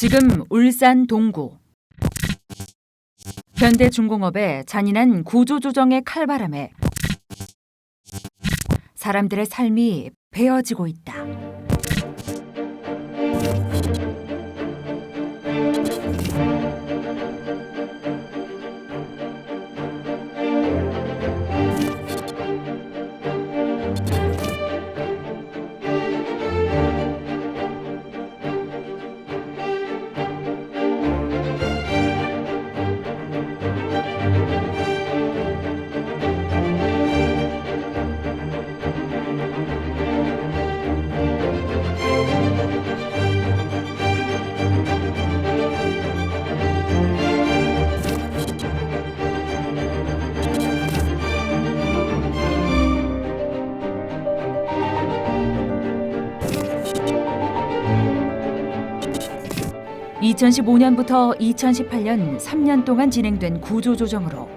지금 울산 동구 현대중공업의 잔인한 구조조정의 칼바람에 사람들의 삶이 베어지고 있다. (2015년부터 2018년) (3년) 동안 진행된 구조조정으로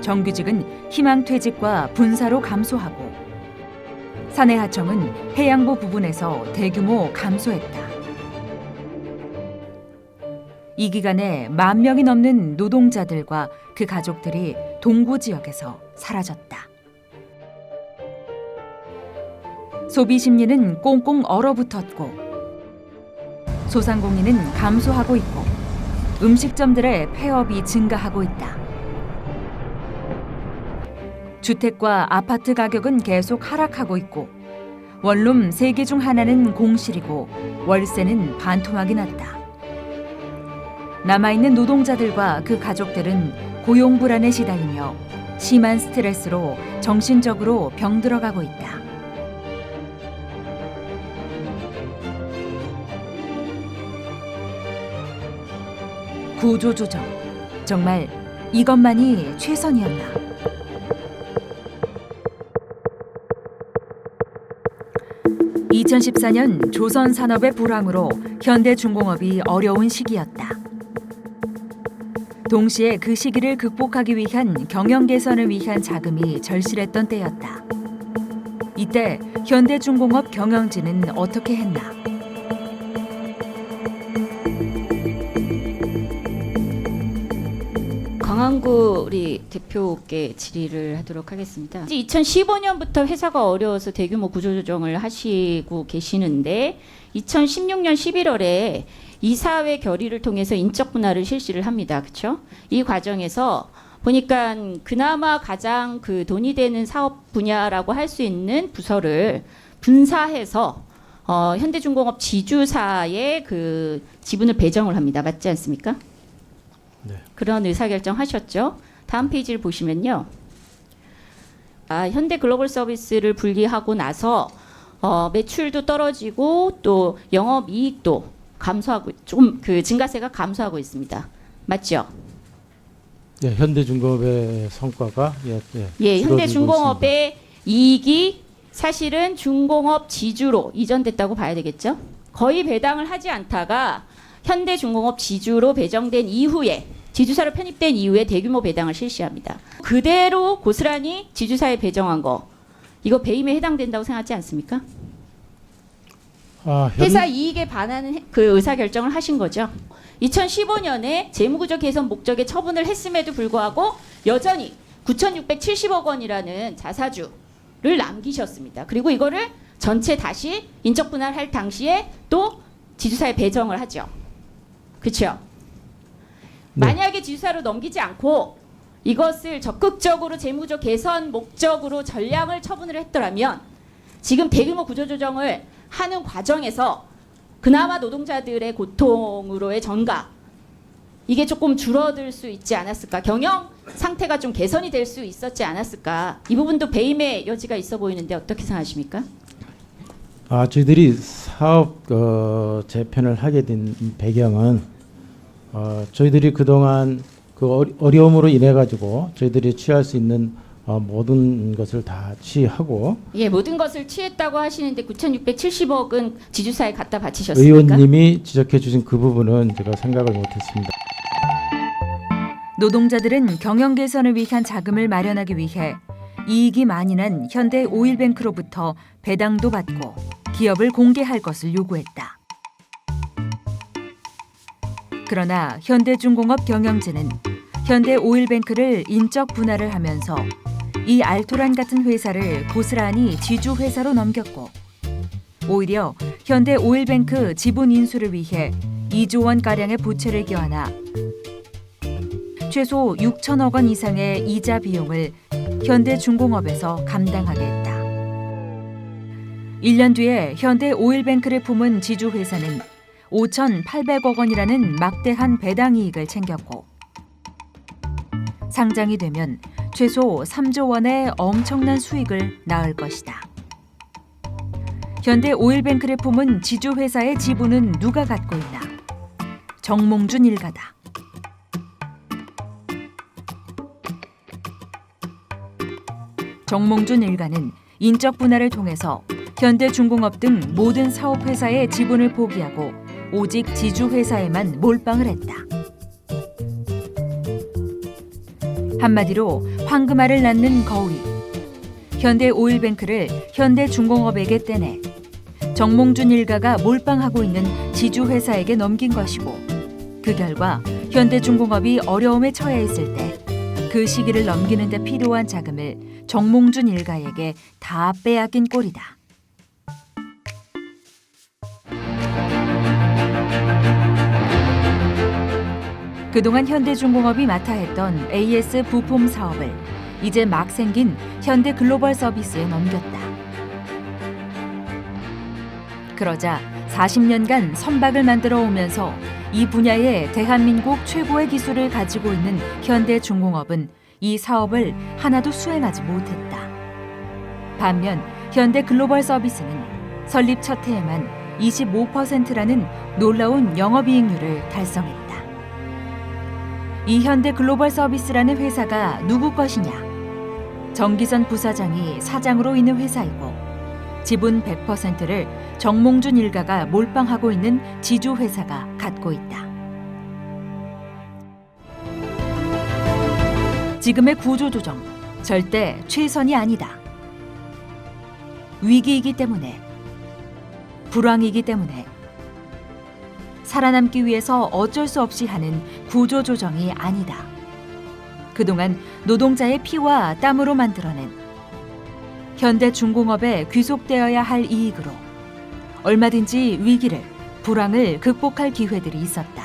정규직은 희망퇴직과 분사로 감소하고 사내하청은 해양부 부분에서 대규모 감소했다. 이 기간에 만 명이 넘는 노동자들과 그 가족들이 동구 지역에서 사라졌다. 소비 심리는 꽁꽁 얼어붙었고 소상공인은 감소하고 있고 음식점들의 폐업이 증가하고 있다. 주택과 아파트 가격은 계속 하락하고 있고 원룸 세 개 중 하나는 공실이고 월세는 반토막이 났다. 남아있는 노동자들과 그 가족들은 고용 불안에 시달리며 심한 스트레스로 정신적으로 병들어가고 있다. 구조조정. 정말 이것만이 최선이었나? 2014년 조선 산업의 불황으로 현대 중공업이 어려운 시기였다. 동시에 그 시기를 극복하기 위한 경영 개선을 위한 자금이 절실했던 때였다. 이때 현대중공업 경영진은 어떻게 했나? 강한구 우리 대표께 질의를 하도록 하겠습니다. 이제 2015년부터 회사가 어려워서 대규모 구조조정을 하시고 계시는데 2016년 11월에 이사회 결의를 통해서 인적 분할을 실시를 합니다. 그렇죠? 이 과정에서 보니까 그나마 가장 그 돈이 되는 사업 분야라고 할 수 있는 부서를 분사해서 어, 현대중공업 지주사의 그 지분을 배정을 합니다. 맞지 않습니까? 그런 의사결정 하셨죠. 다음 페이지를 보시면요. 아, 현대 글로벌 서비스를 분리하고 나서 어, 매출도 떨어지고 또 영업 이익도 감소하고 좀 그 증가세가 감소하고 있습니다. 맞죠? 예, 현대중공업의 성과가 예, 예, 예, 현대중공업의 이익이 사실은 중공업 지주로 이전됐다고 봐야 되겠죠? 거의 배당을 하지 않다가 현대중공업 지주로 배정된 이후에 지주사로 편입된 이후에 대규모 배당을 실시합니다. 그대로 고스란히 지주사에 배정한 거 이거 배임에 해당된다고 생각하지 않습니까? 아, 현, 회사 이익에 반하는 해- 그 의사 결정을 하신 거죠. 2015년에 재무구조 개선 목적에 처분을 했음에도 불구하고 여전히 9,670억 원이라는 자사주를 남기셨습니다. 그리고 이거를 전체 다시 인적 분할할 당시에 또 지주사에 배정을 하죠. 그렇죠? 네. 만약에 지주사로 넘기지 않고 이것을 적극적으로 재무조 개선 목적으로 전량을 처분을 했더라면 지금 대규모 구조조정을 하는 과정에서 그나마 노동자들의 고통으로의 전가 이게 조금 줄어들 수 있지 않았을까 경영 상태가 좀 개선이 될 수 있었지 않았을까 이 부분도 배임의 여지가 있어 보이는데 어떻게 생각하십니까? 아, 저희들이 사업 어, 재편을 하게 된 배경은 어, 저희들이 그동안 그 어려움으로 인해 가지고 저희들이 취할 수 있는 어, 모든 것을 다 취하고 예 모든 것을 취했다고 하시는데 9,670억은 지주사에 갖다 바치셨습니까? 의원님이 지적해 주신 그 부분은 제가 생각을 못했습니다. 노동자들은 경영 개선을 위한 자금을 마련하기 위해 이익이 많이 난 현대 오일뱅크로부터 배당도 받고 기업을 공개할 것을 요구했다. 그러나 현대중공업 경영진은 현대 오일뱅크를 인적 분할을 하면서 이 알토란 같은 회사를 고스란히 지주 회사로 넘겼고 오히려 현대 오일뱅크 지분 인수를 위해 2조 원 가량의 부채를 껴안아 최소 6천억 원 이상의 이자 비용을 현대중공업에서 감당하게 했다. 1년 뒤에 현대 오일뱅크를 품은 지주 회사는 5,800억 원이라는 막대한 배당 이익을 챙겼고 상장이 되면 최소 3조 원의 엄청난 수익을 낳을 것이다. 현대 오일뱅크를 품은 지주 회사의 지분은 누가 갖고 있나? 정몽준 일가다. 정몽준 일가는 인적 분할을 통해서 현대중공업 등 모든 사업 회사의 지분을 포기하고 오직 지주 회사에만 몰빵을 했다. 한마디로 황금알을 낳는 거위. 현대 오일뱅크를 현대중공업에게 떼내 정몽준 일가가 몰빵하고 있는 지주 회사에게 넘긴 것이고 그 결과 현대중공업이 어려움에 처해 있을 때 그 시기를 넘기는 데 필요한 자금을 정몽준 일가에게 다 빼앗긴 꼴이다. 그동안 현대중공업이 맡아 했던 AS 부품 사업을 이제 막 생긴 현대 글로벌 서비스에 넘겼다. 그러자 40년간 선박을 만들어 오면서 이 분야에 대한민국 최고의 기술을 가지고 있는 현대중공업은 이 사업을 하나도 수행하지 못했다. 반면 현대 글로벌 서비스는 설립 첫 해에만 25%라는 놀라운 영업이익률을 달성했다. 이 현대 글로벌 서비스라는 회사가 누구 것이냐? 정기선 부사장이 사장으로 있는 회사이고 지분 100%를 정몽준 일가가 몰빵하고 있는 지주 회사가 갖고 있다. 지금의 구조 조정 절대 최선이 아니다. 위기이기 때문에 불황이기 때문에 살아남기 위해서 어쩔 수 없이 하는 구조 조정이 아니다. 그동안 노동자의 피와 땀으로 만들어낸 현대 중공업에 귀속되어야 할 이익으로 얼마든지 위기를 불황을 극복할 기회들이 있었다.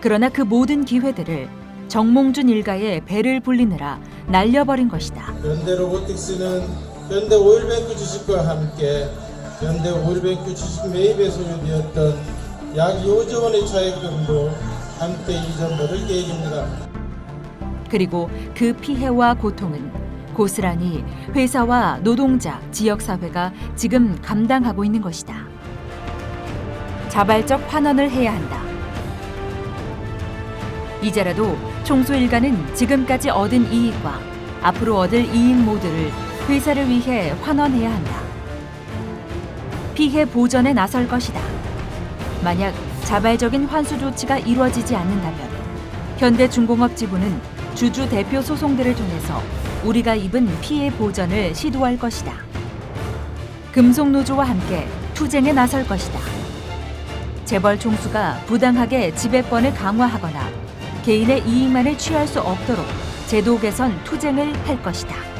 그러나 그 모든 기회들을 정몽준 일가의 배를 불리느라 날려버린 것이다. 현대 로보틱스는 현대 오일뱅크 주식과 함께 현대 오일뱅크 주식 매입에 소요되었던 약 2조 원의 차액금도 함께 잊어버릴 계획입니다. 그리고 그 피해와 고통은 고스란히 회사와 노동자, 지역사회가 지금 감당하고 있는 것이다. 자발적 환원을 해야 한다. 이제라도 총수 일가는 지금까지 얻은 이익과 앞으로 얻을 이익 모두를 회사를 위해 환원해야 한다. 피해 보전에 나설 것이다. 만약 자발적인 환수 조치가 이루어지지 않는다면 현대중공업 지부는 주주 대표 소송들을 통해서 우리가 입은 피해 보전을 시도할 것이다. 금속노조와 함께 투쟁에 나설 것이다. 재벌 총수가 부당하게 지배권을 강화하거나 개인의 이익만을 취할 수 없도록 제도 개선 투쟁을 할 것이다.